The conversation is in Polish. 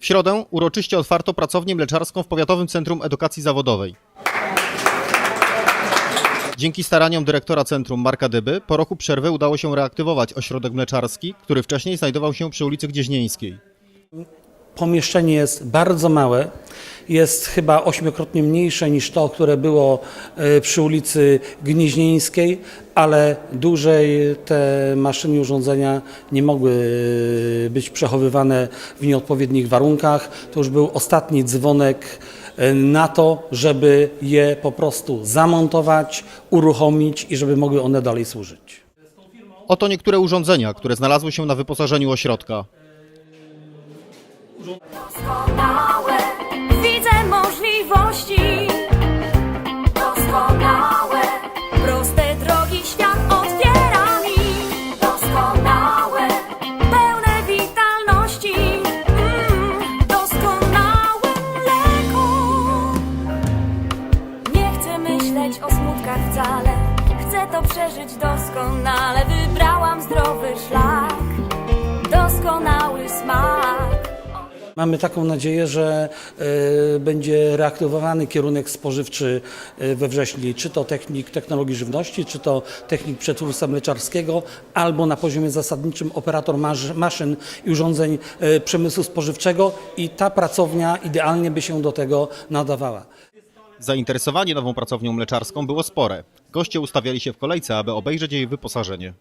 W środę uroczyście otwarto pracownię mleczarską w Powiatowym Centrum Edukacji Zawodowej. Dzięki staraniom dyrektora centrum Marka Dyby po roku przerwy udało się reaktywować ośrodek mleczarski, który wcześniej znajdował się przy ulicy Gdzieźnieńskiej. Pomieszczenie jest bardzo małe, jest chyba ośmiokrotnie mniejsze niż to, które było e, przy ulicy Gnieźnieńskiej, ale dłużej te maszyny urządzenia nie mogły e, być przechowywane w nieodpowiednich warunkach. To już był ostatni dzwonek e, na to, żeby je po prostu zamontować, uruchomić i żeby mogły one dalej służyć. Oto niektóre urządzenia, które znalazły się na wyposażeniu ośrodka. Doskonałe, wcale. Chcę to przeżyć doskonale. Wybrałam zdrowy szlak. Doskonały smak. Mamy taką nadzieję, że e, będzie reaktywowany kierunek spożywczy e, we wrześniu, czy to technik technologii żywności, czy to technik przetwórstwa mleczarskiego, albo na poziomie zasadniczym operator masz- maszyn i urządzeń e, przemysłu spożywczego i ta pracownia idealnie by się do tego nadawała. Zainteresowanie nową pracownią mleczarską było spore. Goście ustawiali się w kolejce, aby obejrzeć jej wyposażenie.